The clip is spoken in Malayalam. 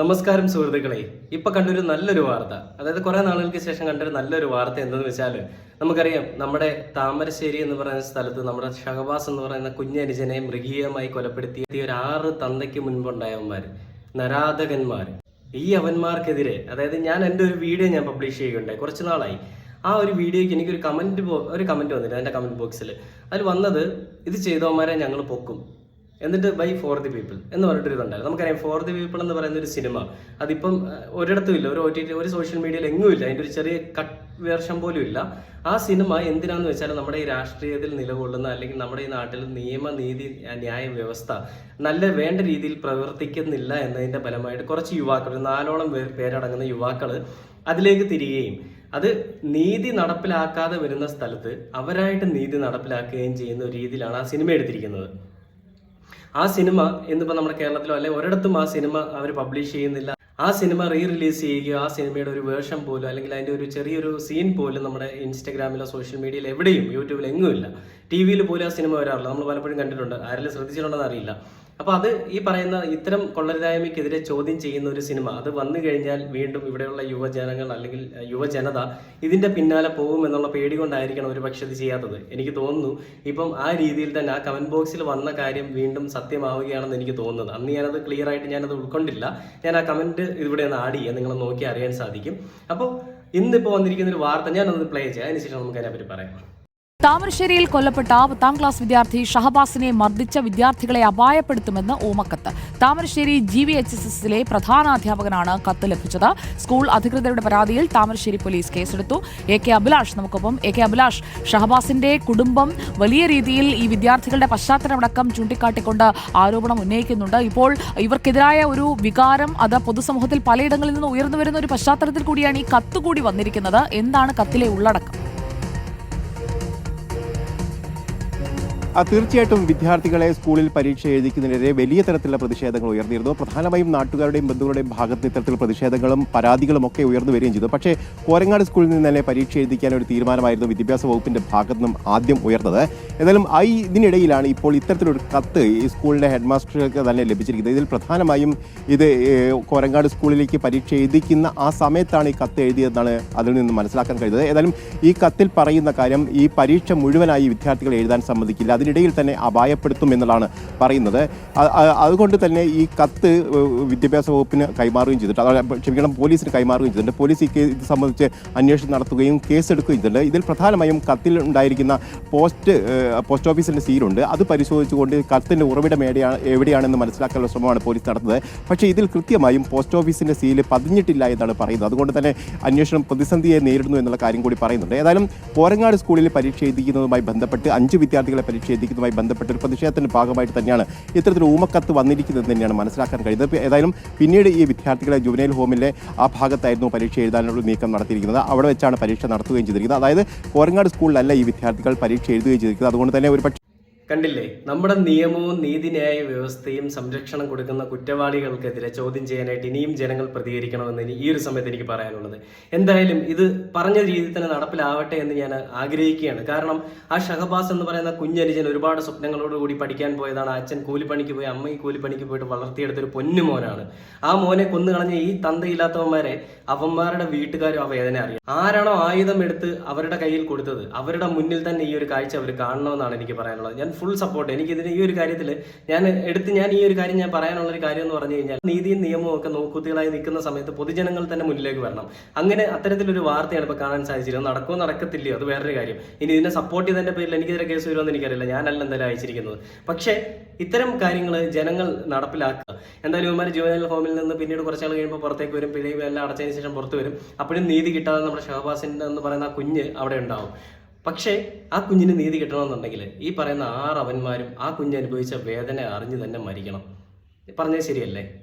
നമസ്കാരം സുഹൃത്തുക്കളെ. ഇപ്പൊ കണ്ടൊരു നല്ലൊരു വാർത്ത. അതായത് കുറെ നാളുകൾക്ക് ശേഷം കണ്ടൊരു നല്ലൊരു വാർത്ത എന്തെന്ന് വെച്ചാൽ നമുക്കറിയാം നമ്മുടെ താമരശ്ശേരി എന്ന് പറയുന്ന സ്ഥലത്ത് നമ്മുടെ ഷഹബാസ് എന്ന് പറയുന്ന കുഞ്ഞനുജനെ മൃഗീയമായി കൊലപ്പെടുത്തിയ ഒരു ആറ് തന്തയ്ക്ക് മുൻപുണ്ടായവന്മാർ നരാധകന്മാർ. ഈ അവന്മാർക്കെതിരെ അതായത് ഞാൻ എന്റെ ഒരു വീഡിയോ ഞാൻ പബ്ലിഷ് ചെയ്യുകയുണ്ടായി. കുറച്ച് നാളായി. ആ ഒരു വീഡിയോയ്ക്ക് എനിക്കൊരു കമന്റ് ഒരു കമന്റ് വന്നില്ല എന്റെ കമന്റ് ബോക്സിൽ അതിൽ വന്നത് ഇത് ചെയ്തവന്മാരെ ഞങ്ങൾ പൊക്കും. എന്നിട്ട് ബൈ ഫോർ ദി പീപ്പിൾ എന്ന് പറഞ്ഞിട്ടൊരു ഇതുണ്ടായിരുന്നു. നമുക്കറിയാം ഫോർ ദി പീപ്പിൾ എന്ന് പറയുന്ന ഒരു സിനിമ അതിപ്പം ഒരിടത്തും ഇല്ല. ഒരു ഒ ടി ഒരു സോഷ്യൽ മീഡിയയിൽ എങ്ങും ഇല്ല. അതിന്റെ ഒരു ചെറിയ കട്ട് വേർഷം പോലും ഇല്ല. ആ സിനിമ എന്തിനാന്ന് വെച്ചാൽ നമ്മുടെ ഈ രാഷ്ട്രീയത്തിൽ നിലകൊള്ളുന്ന അല്ലെങ്കിൽ നമ്മുടെ ഈ നാട്ടിൽ നിയമ നീതി ന്യായ വ്യവസ്ഥ നല്ല വേണ്ട രീതിയിൽ പ്രവർത്തിക്കുന്നില്ല എന്നതിന്റെ ഫലമായിട്ട് കുറച്ച് യുവാക്കൾ നാലോളം പേരടങ്ങുന്ന യുവാക്കൾ അതിലേക്ക് തിരികുകയും അത് നീതി നടപ്പിലാക്കാതെ വരുന്ന സ്ഥലത്ത് അവരായിട്ട് നീതി നടപ്പിലാക്കുകയും ചെയ്യുന്ന രീതിയിലാണ് ആ സിനിമ എടുത്തിരിക്കുന്നത്. ആ സിനിമ ഇന്നിപ്പോൾ നമ്മുടെ കേരളത്തിലോ അല്ലെ ഒരിടത്തും ആ സിനിമ അവർ പബ്ലിഷ് ചെയ്യുന്നില്ല. ആ സിനിമ റീ റിലീസ് ചെയ്യുകയോ ആ സിനിമയുടെ ഒരു വേർഷൻ പോലും അല്ലെങ്കിൽ അതിന്റെ ഒരു ചെറിയൊരു സീൻ പോലും നമ്മുടെ ഇൻസ്റ്റഗ്രാമിലോ സോഷ്യൽ മീഡിയയിലോ എവിടെയും യൂട്യൂബിൽ എങ്ങുമില്ല ടി വിയിൽ പോലും ആ സിനിമ വരാറില്ല. നമ്മൾ പലപ്പോഴും കണ്ടിട്ടുണ്ട്. ആരെങ്കിലും ശ്രദ്ധിച്ചിട്ടുണ്ടെന്ന് അറിയില്ല. അപ്പൊ അത് ഈ പറയുന്ന ഇത്തരം കൊള്ളരുതായ്മയ്ക്കെതിരെ ചോദ്യം ചെയ്യുന്ന ഒരു സിനിമ അത് വന്നു കഴിഞ്ഞാൽ വീണ്ടും ഇവിടെയുള്ള യുവജനങ്ങൾ അല്ലെങ്കിൽ യുവജനത ഇതിന്റെ പിന്നാലെ പോകും എന്നുള്ള പേടി കൊണ്ടായിരിക്കണം ഒരു പക്ഷേ ഇത് ചെയ്യാത്തത്. എനിക്ക് തോന്നുന്നു ഇപ്പം ആ രീതിയിൽ തന്നെ ആ കമന്റ് ബോക്സിൽ വന്ന കാര്യം വീണ്ടും സത്യമാവുകയാണെന്ന് എനിക്ക് തോന്നുന്നത്. അന്ന് ഞാനത് ക്ലിയർ ആയിട്ട് ഞാനത് ഉൾക്കൊണ്ടില്ല. ഞാൻ ആ കമന്റ് ഇവിടെ നിന്ന് ആഡ് ചെയ്യാം. നിങ്ങൾ നോക്കി അറിയാൻ സാധിക്കും. അപ്പോൾ ഇന്നിപ്പോൾ വന്നിരിക്കുന്ന ഒരു വാർത്ത ഞാനത് പ്ലേ ചെയ്യാം. അതിനുശേഷം നമുക്ക് അതിനെപ്പറ്റി പറയാം. താമരശ്ശേരിയിൽ കൊല്ലപ്പെട്ട പത്താം ക്ലാസ് വിദ്യാർത്ഥി ഷഹബാസിനെ മർദ്ദിച്ച വിദ്യാർത്ഥികളെ അപായപ്പെടുത്തുമെന്ന് ഓമക്കത്ത്. Thamarassery G V H S എസിലെ പ്രധാനാധ്യാപകനാണ് കത്ത് ലഭിച്ചത്. സ്കൂൾ അധികൃതരുടെ പരാതിയിൽ താമരശ്ശേരി പോലീസ് കേസെടുത്തു. എ കെ അഭിലാഷ് നമുക്കൊപ്പം. എ കെ അഭിലാഷ് ഷഹബാസിന്റെ കുടുംബം വലിയ രീതിയിൽ ഈ വിദ്യാർത്ഥികളുടെ പശ്ചാത്തലമടക്കം ചൂണ്ടിക്കാട്ടിക്കൊണ്ട് ആരോപണം ഉന്നയിക്കുന്നുണ്ട്. ഇപ്പോൾ ഇവർക്കെതിരായ ഒരു വികാരം അത് പൊതുസമൂഹത്തിൽ പലയിടങ്ങളിൽ നിന്ന് ഉയർന്നു വരുന്ന ഒരു പശ്ചാത്തലത്തിൽ കൂടിയാണ് ഈ കത്ത് കൂടി വന്നിരിക്കുന്നത്. എന്താണ് കത്തിലെ ഉള്ളടക്കം? തീർച്ചയായിട്ടും വിദ്യാർത്ഥികളെ സ്കൂളിൽ പരീക്ഷ എഴുതിക്കുന്നതിനെതിരെ വലിയ തരത്തിലുള്ള പ്രതിഷേധങ്ങൾ ഉയർന്നിരുന്നു. പ്രധാനമായും നാട്ടുകാരുടെയും ബന്ധുക്കളുടെയും ഭാഗത്ത് ഇത്തരത്തിൽ പ്രതിഷേധങ്ങളും പരാതികളും ഒക്കെ ഉയർന്നു വരികയും ചെയ്തു. പക്ഷേ കോരങ്ങാട് സ്കൂളിൽ നിന്ന് തന്നെ പരീക്ഷ എഴുതിക്കാൻ ഒരു തീരുമാനമായിരുന്നു വിദ്യാഭ്യാസ വകുപ്പിന്റെ ഭാഗത്തു നിന്നും ആദ്യം ഉയർന്നത്. ഏതായാലും ഐ ഇതിനിടയിലാണ് ഇപ്പോൾ ഇത്തരത്തിലൊരു കത്ത് ഈ സ്കൂളിന്റെ ഹെഡ് മാസ്റ്റർക്ക് തന്നെ ലഭിച്ചിരിക്കുന്നത്. ഇതിൽ പ്രധാനമായും ഇത് കോരങ്ങാട് സ്കൂളിലേക്ക് പരീക്ഷ എഴുതിക്കുന്ന ആ സമയത്താണ് ഈ കത്ത് എഴുതിയതെന്നാണ് അതിൽ നിന്ന് മനസ്സിലാക്കാൻ കഴിയുന്നത്. ഏതായാലും ഈ കത്തിൽ പറയുന്ന കാര്യം ഈ പരീക്ഷ മുഴുവനായി വിദ്യാർത്ഥികൾ എഴുതാൻ സമ്മതിക്കില്ല. അതിനിടയിൽ തന്നെ അപായപ്പെടുത്തും എന്നുള്ളതാണ് പറയുന്നത്. അതുകൊണ്ട് തന്നെ ഈ കത്ത് വിദ്യാഭ്യാസ വകുപ്പിന് കൈമാറുകയും ചെയ്തിട്ടുണ്ട്. അതായത് ക്ഷമിക്കണം പോലീസിന് കൈമാറുകയും ചെയ്തിട്ടുണ്ട്. പോലീസ് ഈ ഇത് സംബന്ധിച്ച് അന്വേഷണം നടത്തുകയും കേസെടുക്കുകയും ചെയ്തിട്ടുണ്ട്. ഇതിൽ പ്രധാനമായും കത്തിൽ ഉണ്ടായിരിക്കുന്ന പോസ്റ്റ് പോസ്റ്റ് ഓഫീസിന്റെ സീലുണ്ട് അത് പരിശോധിച്ചുകൊണ്ട് കത്തിന്റെ ഉറവിടം എവിടെയാണ് എവിടെയാണെന്ന് മനസ്സിലാക്കാനുള്ള ശ്രമമാണ് പോലീസ് നടത്തുന്നത്. പക്ഷേ ഇതിൽ കൃത്യമായും പോസ്റ്റ് ഓഫീസിന്റെ സീൽ പതിഞ്ഞിട്ടില്ല എന്നാണ് പറയുന്നത്. അതുകൊണ്ട് തന്നെ അന്വേഷണം പ്രതിസന്ധിയെ നേരിടുന്നു എന്നുള്ള കാര്യം കൂടി പറയുന്നുണ്ട്. ഏതായാലും പോരങ്ങാട് സ്കൂളിൽ പരീക്ഷ എഴുതിക്കുന്നതുമായി ബന്ധപ്പെട്ട് അഞ്ച് വിദ്യാർത്ഥികളെ പരീക്ഷ എഴുതിക്കുന്നതുമായി ബന്ധപ്പെട്ട് ഒരു പ്രതിഷേധത്തിന്റെ ഭാഗമായിട്ട് തന്നെയാണ് ഇത്തരത്തിൽ ഊമക്കത്ത് വന്നിരിക്കുന്നത് തന്നെയാണ് മനസ്സിലാക്കാൻ കഴിയുന്നത്. ഏതായാലും പിന്നീട് ഈ വിദ്യാർത്ഥികളെ ജുവനൈൽ ഹോമിലെ ആ ഭാഗത്തായിരുന്നു പരീക്ഷ എഴുതാനുള്ള നീക്കം നടത്തിയിരിക്കുന്നത്. അവിടെ വെച്ചാണ് പരീക്ഷ നടത്തുകയും ചെയ്തിരിക്കുന്നത്. അതായത് കോരങ്ങാട് സ്കൂളിലല്ല ഈ വിദ്യാർത്ഥികൾ പരീക്ഷ എഴുതുകയും ചെയ്തിരിക്കുന്നത്. അതുകൊണ്ട് തന്നെ ഒരു കണ്ടില്ലേ? നമ്മുടെ നിയമവും നീതിന്യായ വ്യവസ്ഥയും സംരക്ഷണം കൊടുക്കുന്ന കുറ്റവാളികൾക്കെതിരെ ചോദ്യം ചെയ്യാനായിട്ട് ഇനിയും ജനങ്ങൾ പ്രതികരിക്കണമെന്ന് ഈ ഒരു സമയത്ത് എനിക്ക് പറയാനുള്ളത്. എന്തായാലും ഇത് പറഞ്ഞ രീതിയിൽ തന്നെ നടപ്പിലാവട്ടെ എന്ന് ഞാൻ ആഗ്രഹിക്കുകയാണ്. കാരണം ആ ഷഹബാസ് എന്ന് പറയുന്ന കുഞ്ഞനുജൻ ഒരുപാട് സ്വപ്നങ്ങളോടുകൂടി പഠിക്കാൻ പോയതാണ്. അച്ഛൻ കൂലിപ്പണിക്ക് പോയി അമ്മയും കൂലിപ്പണിക്ക് പോയിട്ട് വളർത്തിയെടുത്തൊരു പൊന്നു മോനാണ്. ആ മോനെ കൊന്നു കളഞ്ഞ ഈ തന്തയില്ലാത്തവന്മാരെ അവന്മാരുടെ വീട്ടുകാരും ആ വേദന അറിയാം. ആരാണോ ആയുധം എടുത്ത് അവരുടെ കയ്യിൽ കൊടുത്തത്? അവരുടെ മുന്നിൽ തന്നെ ഈ ഒരു കാഴ്ച അവർ കാണണമെന്നാണ് എനിക്ക് പറയാനുള്ളത്. ഞാൻ ഫുൾ സപ്പോർട്ട് എനിക്കിതിന് ഈ ഒരു കാര്യത്തിൽ ഞാൻ എടുത്ത് ഞാൻ ഈ ഒരു കാര്യം ഞാൻ പറയാനുള്ള ഒരു കാര്യം എന്ന് പറഞ്ഞു കഴിഞ്ഞാൽ നീതിയും നിയമവും ഒക്കെ നോക്കുത്തികളായി നിൽക്കുന്ന സമയത്ത് പൊതുജനങ്ങൾ തന്നെ മുന്നിലേക്ക് വരണം. അങ്ങനെ അത്തരത്തിലൊരു വാർത്തയാണ് ഇപ്പോൾ കാണാൻ സാധിച്ചിരുന്നത് നടക്കുമോ നടക്കത്തില്ലയോ? അത് വേറൊരു കാര്യം. ഇനി ഇതിനെ സപ്പോർട്ട് ചെയ്തതിന്റെ പേരിൽ എനിക്കെതിരെ കേസ് വരുമെന്ന് എനിക്കറിയില്ല. ഞാനല്ല എന്തായാലും അയച്ചിരിക്കുന്നത്. പക്ഷേ ഇത്തരം കാര്യങ്ങൾ ജനങ്ങൾ നടപ്പിലാക്കുക. എന്തായാലും ഇവന്മാർ ജുവനൽ ഹോമിൽ നിന്ന് പിന്നീട് കുറച്ചാൾ കഴിയുമ്പോൾ പുറത്തേക്ക് വരും. പിഴയും എല്ലാം അടച്ചതിന് ശേഷം പുറത്തു വരും. അപ്പോഴും നീതി കിട്ടാതെ നമ്മുടെ ഷഹബാസിന്റെ എന്ന് പറയുന്ന ആ കുഞ്ഞ് അവിടെ ഉണ്ടാവും. പക്ഷേ ആ കുഞ്ഞിന് നീതി കിട്ടണമെന്നുണ്ടെങ്കിൽ ഈ പറയുന്ന ആറ് അവന്മാരും ആ കുഞ്ഞ് അനുഭവിച്ച വേദന അറിഞ്ഞു തന്നെ മരിക്കണം. പറഞ്ഞത് ശരിയല്ലേ?